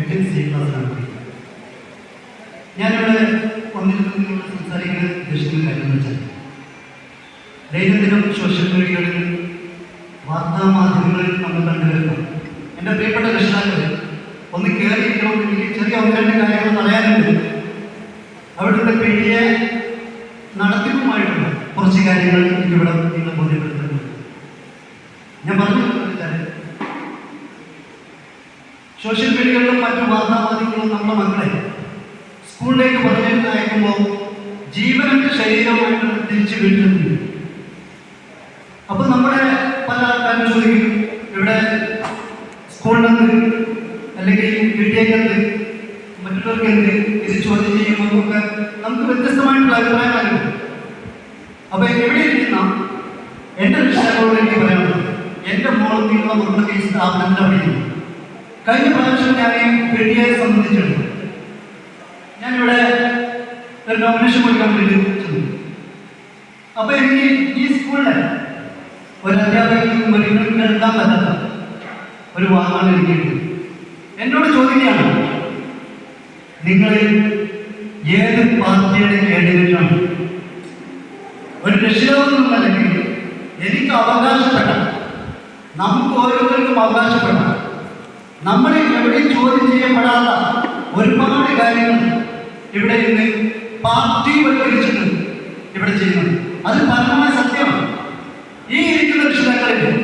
എട്ടിൽ സി ക്ലാസ്സിലാണ് ഞാനിവിടെ ഒന്നിൽ നിന്നോട് സംസാരിക്കുന്ന ഉദ്ദേശിക്കുന്ന കാര്യം വെച്ചാൽ ദൈനംദിനം സോഷ്യൽ മീഡിയകളിൽ വാർത്താ നമ്മൾ കണ്ടുവരുന്നു. എന്റെ പ്രിയപ്പെട്ട രക്ഷിതാക്കൾ ഒന്ന് കയറിയിരിക്കണമെങ്കിൽ ചെറിയ ഒന്ന് രണ്ട് കാര്യങ്ങൾ പറയാനുണ്ട്. അവിടുത്തെ പീഡിയെ നടത്തിപ്പുമായിട്ടുള്ള കുറച്ച് കാര്യങ്ങൾ എനിക്കിവിടെ നിങ്ങൾ ബോധ്യപ്പെടുത്തുന്നുണ്ട്. ഞാൻ പറഞ്ഞു വെച്ചാൽ സോഷ്യൽ മീഡിയകളിലും മറ്റു വാർത്താ മാധ്യമങ്ങളും നമ്മുടെ മക്കളെ സ്കൂളിലേക്ക് പറഞ്ഞു അയക്കുമ്പോൾ ജീവനന്റെ ശരീരമായിട്ട് തിരിച്ചു വീട്ടിലെത്തി അപ്പൊ നമ്മുടെ പല ആൾക്കാരും ചോദിക്കും ഇവിടെ സ്കൂളിലെന്ത് അല്ലെങ്കിൽ വീട്ടിലേക്ക് എന്ത് മറ്റുള്ളവർക്ക് എന്ത് ഇത് ചോദ്യം ചെയ്യുമ്പോൾ നമുക്ക് നമുക്ക് വ്യത്യസ്തമായിട്ടുള്ള അഭിപ്രായമായിരുന്നു അപ്പൊ എവിടെ ഇരിക്കുന്ന എന്റെ രക്ഷിതാക്കളോട് എനിക്ക് പറയാനുള്ളത് എന്റെ മോളും നിങ്ങളെ മക്കളൊക്കെ ഈ സ്ഥാപനത്തിൽ പഠിക്കുന്നു കഴിഞ്ഞ പ്രാവശ്യം ഞാൻ ഈ പെടിയെ സംബന്ധിച്ചിട്ടുണ്ട്. ഞാനിവിടെ ഒരു നോമിനേഷൻ കൊടുക്കാൻ വേണ്ടി അപ്പൊ എനിക്ക് ഈ സ്കൂളിലെ ഒരു അധ്യാപകനും ഒരിക്കലും എടുക്കാൻ പറ്റാത്ത ഒരു വാക്കാണ് എനിക്ക് എന്നോട് ചോദിക്കുകയാണ് നിങ്ങൾ ഏത് പാർട്ടിയുടെ കേന്ദ്രത്തിലാണ് ഒരു രക്ഷിതാവെന്നുള്ള നിലയ്ക്ക് എനിക്ക് അവകാശപ്പെട്ട നമുക്ക് ഓരോരുത്തർക്കും അവകാശപ്പെട്ട നമ്മൾ എവിടെയും ചോദ്യം ചെയ്യപ്പെടാത്ത ഒരുപാട് കാര്യങ്ങൾ ഇവിടെ ഇന്ന് പാർട്ടി വൽക്കരിച്ചിട്ട് ഇവിടെ ചെയ്യുന്നത് അത് പരമമായ സത്യമാണ്. ഈ ഇരിക്കുന്ന രക്ഷിതാക്കളിൽ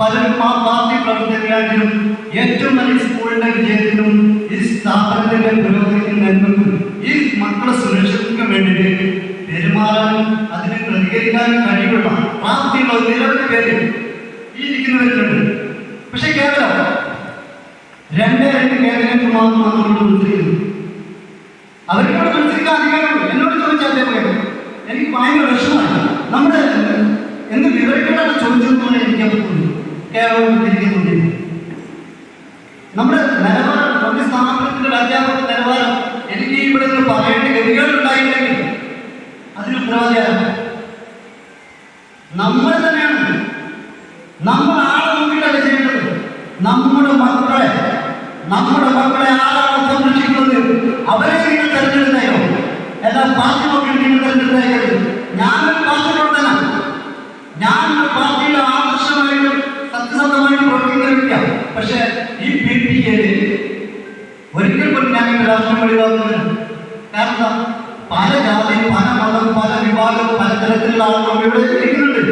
പലരും പാർട്ടി പ്രവർത്തകരായിട്ടും ഏറ്റവും നല്ല സ്കൂളിന്റെ വിജയത്തിനും ഈ സ്ഥാപനത്തിന്റെ പുരോഗതിക്കും ഈ മക്കളെ സുരക്ഷയ്ക്കും വേണ്ടിയിട്ട് പെരുമാറാനും അതിനെ പ്രതികരിക്കാനും കഴിവുള്ള പാർട്ടിയുള്ള നിരവധി പേര് ഈ ഇരിക്കുന്നവരിലുണ്ട് രണ്ടേ രണ്ട് കേന്ദ്രങ്ങൾക്ക് മാത്രമാണ് നമ്മൾ വിളിച്ചിരിക്കുന്നത് അവരോട് വിളിച്ചിരിക്കാൻ അധികാരമുള്ളൂ എന്നോട് ചോദിച്ചാൽ അദ്ദേഹം എനിക്ക് ഭയങ്കര വിഷമമാണ്. നമ്മുടെ എന്ത് വിവരങ്ങളാണ് ചോദിച്ചതെന്നാണ് തോന്നുന്നു കേരളം നമ്മുടെ നിലവാരം നമ്മുടെ സ്ഥാപനത്തിന്റെ അധ്യാപക നിലവാരം എനിക്ക് ഇവിടെ നിന്ന് പറയേണ്ട ഗതികളുണ്ടായില്ലെങ്കിൽ അതിന് ഉത്തരവാദിയാണ് നമ്മൾ തന്നെയാണ്. നമ്മൾ ആളെ നോക്കിയിട്ടല്ല ചെയ്യേണ്ടത് നമ്മുടെ മക്കളെ നമ്മുടെ മക്കളെ ആരാണ് സംരക്ഷിക്കുന്നത് അവരെ നിങ്ങൾ തെരഞ്ഞെടുത്തയോ എല്ലാ പാർട്ടി നോക്കിയിട്ട് നിങ്ങൾ തെരഞ്ഞെടുത്തേക്കരുത് ഞാനൊരു പാർട്ടി പ്രവർത്തനാണ് ഞാൻ ഒരു പാർട്ടിയുടെ ആദർശമായിട്ടും സത്യസന്ധമായിട്ടും പ്രവർത്തിക്കുന്ന വ്യക്തിയാണ് പക്ഷേ ഈ പി ടി എയിൽ ഒരിക്കൽ പോലും ഞാൻ കാരണം? പല ജാതി പല മതം പല വിഭാഗം പലതരത്തിലുള്ള ആളുകൾ ഇവിടെ ഇരിക്കുന്നുണ്ട്.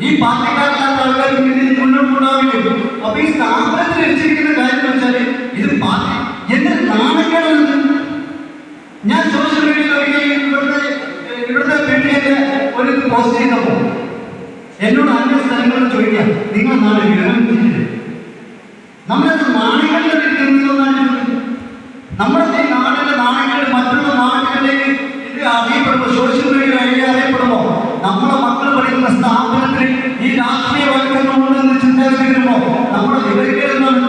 ഈ പാർട്ടിക്കാരില്ലാത്ത ആൾക്കാർ മുന്നോട്ട് കൊണ്ടുപോകും അപ്പൊ ഈ സ്ഥാപനത്തിൽ വെച്ചിരിക്കുന്ന കാര്യം വെച്ചാൽ ഇത് പാർട്ടി എന്റെ നാണക്കേടാണ് ഞാൻ സോഷ്യൽ മീഡിയയിൽ ഇവിടുത്തെ ഇവിടുത്തെ ഒരു പോസ്റ്റ് ചെയ്തപ്പോൾ എന്നോട് അന്യ സ്ഥലങ്ങളിൽ ചോദിക്കാം നിങ്ങൾ നാളെ വിവരം നമ്മളത് നാണയങ്ങളിൽ നമ്മുടെ അറിയപ്പെടുമ്പോൾ സോഷ്യൽ മീഡിയ വഴി അറിയപ്പെടുമ്പോൾ നമ്മുടെ മക്കൾ പഠിക്കുന്ന സ്ഥാപനത്തിൽ ഈ രാഷ്ട്രീയവൽക്കരണം ഉണ്ടെന്ന് ചിന്താഗതി വരുമ്പോൾ നമ്മുടെ വിവരിക്കരുതാണ്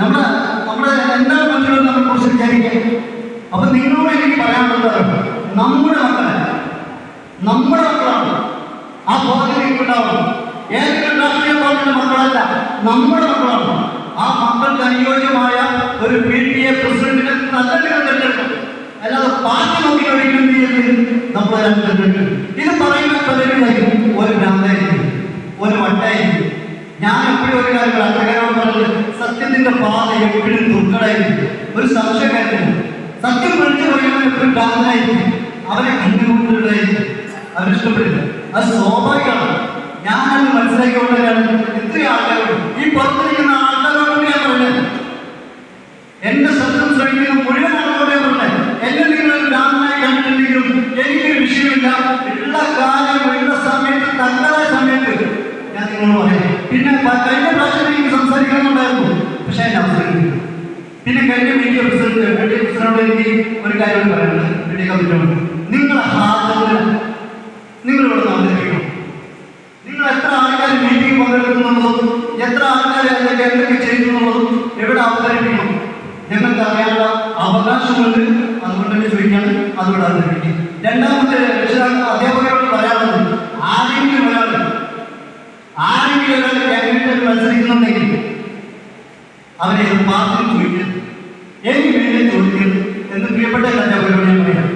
നമ്മുടെ നമ്മുടെ എല്ലാ മക്കളും നമ്മളെ കുറിച്ച് വിചാരിക്കുക അപ്പൊ നിങ്ങളോട് എനിക്ക് പറയാനുള്ളത് നമ്മുടെ മക്കളെ നമ്മുടെ മക്കളാണ്. ആ ബോധം നിങ്ങൾക്കുണ്ടാവണം ഏതെങ്കിലും രാഷ്ട്രീയ പാർട്ടിയുടെ മക്കളല്ല നമ്മുടെ മക്കളാണ്. ആ മക്കൾക്ക് അനുയോജ്യമായ ഒരു പി ടി എ പ്രസിഡന്റിനെ നല്ല നിങ്ങൾ നമ്മൾ ഇത് പറയുന്ന പലരും ഒരു ഭ്രാന്തായിരിക്കും ഒരു വട്ടായിരിക്കും ഞാൻ എപ്പോഴും ഒരു കാര്യം അത്രകാരോട് പറഞ്ഞത് സത്യത്തിന്റെ പാത എപ്പോഴും ദുർഘടായിരിക്കും ഒരു സംശയം സത്യം വിളിച്ചു പറയുന്നത് എപ്പോഴും ഭ്രാന്തനായിരിക്കും. അവരെ കണ്ടുകൊണ്ടിട്ടായിരിക്കും അവരിഷ്ടപ്പെടില്ല അത് സ്വാഭാവികമാണ്. ഞാനത് മനസ്സിലാക്കിക്കൊണ്ടാണ് ഇത്രയും ആൾക്കാരോട് ഈ പുറത്തിരിക്കുന്ന ആൾക്കാരോട് ഞാൻ പറഞ്ഞത് എന്റെ ശബ്ദം ശ്രമിക്കുന്ന മുഴുവൻ ആളുകളോട് ഞാൻ പറഞ്ഞത് എന്നെ നിങ്ങൾ ഒരു ഭ്രാന്തനായി കണ്ടിട്ടുണ്ടെങ്കിലും എനിക്കൊരു വിഷയമില്ല. ഉള്ള കാലം ഉള്ള സമയത്ത് തങ്ങളെ സമയത്ത് ഞാൻ നിങ്ങളോട് പറയാം. പിന്നെ കഴിഞ്ഞ പ്രാവശ്യം എനിക്ക് സംസാരിക്കണമെന്നുണ്ടായിരുന്നു. പക്ഷെ എന്നെ അവസരം പിന്നെ കഴിഞ്ഞ മീഡിയ പ്രസിഡന്റ് മീഡിയ പ്രസിഡന്റ് എനിക്ക് ഒരു കാര്യം പറയുന്നത് മീഡിയ കമ്മിറ്റിയോട് നിങ്ങൾ ഹാജറിന് നിങ്ങൾ ഇവിടെ നിങ്ങൾ എത്ര ആൾക്കാർ മീറ്റിംഗ് പങ്കെടുക്കുന്നുള്ളതും എത്ര ആൾക്കാർ അതിലേക്ക് എന്തൊക്കെ ചെയ്യുന്നുള്ളതും എവിടെ അവതരിപ്പിക്കണം? ഞങ്ങൾക്ക് അറിയാനുള്ള അവകാശമുണ്ട്. അതുകൊണ്ട് തന്നെ ചോദിക്കാൻ അതുകൊണ്ട് അവതരിപ്പിക്കും രണ്ടാമത്തെ രക്ഷിതാക്കൾ അധ്യാപകരോട് പറയാനുള്ളത് ആരെങ്കിലും ഒരാൾ ആരെങ്കിലും ഒരാൾ ക്യാബിനറ്റിൽ മത്സരിക്കുന്നുണ്ടെങ്കിൽ അവരെ മാത്രം ചോദിക്കരുത് എനിക്ക് വേണ്ടി ചോദിക്കരുത് എന്ന് പ്രിയപ്പെട്ട അധ്യാപകരോട് ഞാൻ പറയാം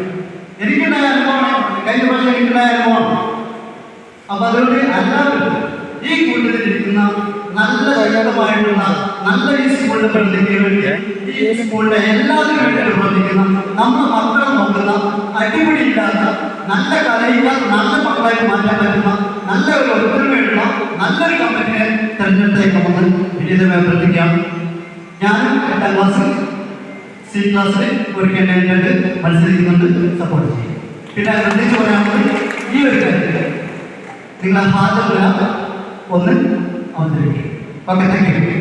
എനിക്കുണ്ടായ അനുഭവമാണ് കഴിഞ്ഞ പ്രാവശ്യം എനിക്കുണ്ടായ അനുഭവമാണ് അപ്പൊ അതുകൊണ്ട് എല്ലാവരും ഈ കൂട്ടത്തിൽ ഇരിക്കുന്ന നല്ല ശക്തമായിട്ടുള്ള നല്ല ഈ സ്കൂളിലെ വേണ്ടി ഈ സ്കൂളിലെ എല്ലാത്തിനും വേണ്ടി പ്രവർത്തിക്കുന്ന നമ്മൾ മക്കളെ നോക്കുന്ന അടിപിടിയില്ലാത്ത നല്ല കലയില്ലാത്ത നല്ല മക്കളായി മാറ്റാൻ പറ്റുന്ന നല്ല ഒരു ഒത്തൊരുമയുള്ള നല്ലൊരു കമ്പനിയെ തെരഞ്ഞെടുത്തേക്കുമെന്ന് വിനീതമായി അഭ്യർത്ഥിക്കാം. ഞാനും എട്ടാം ക്ലാസ്സിൽ സി ക്ലാസ്സിൽ ഒരു കേന്ദ്രമായിട്ട് മത്സരിക്കുന്നുണ്ട്. സപ്പോർട്ട് ചെയ്യും. പിന്നെ ശ്രദ്ധിച്ചു പറയാനുള്ളത് ഈ ഒരു കാര്യത്തിൽ നിങ്ങളെ ഹാജറില്ല ഒന്ന് അവതരിപ്പിക്കും. Okay thank you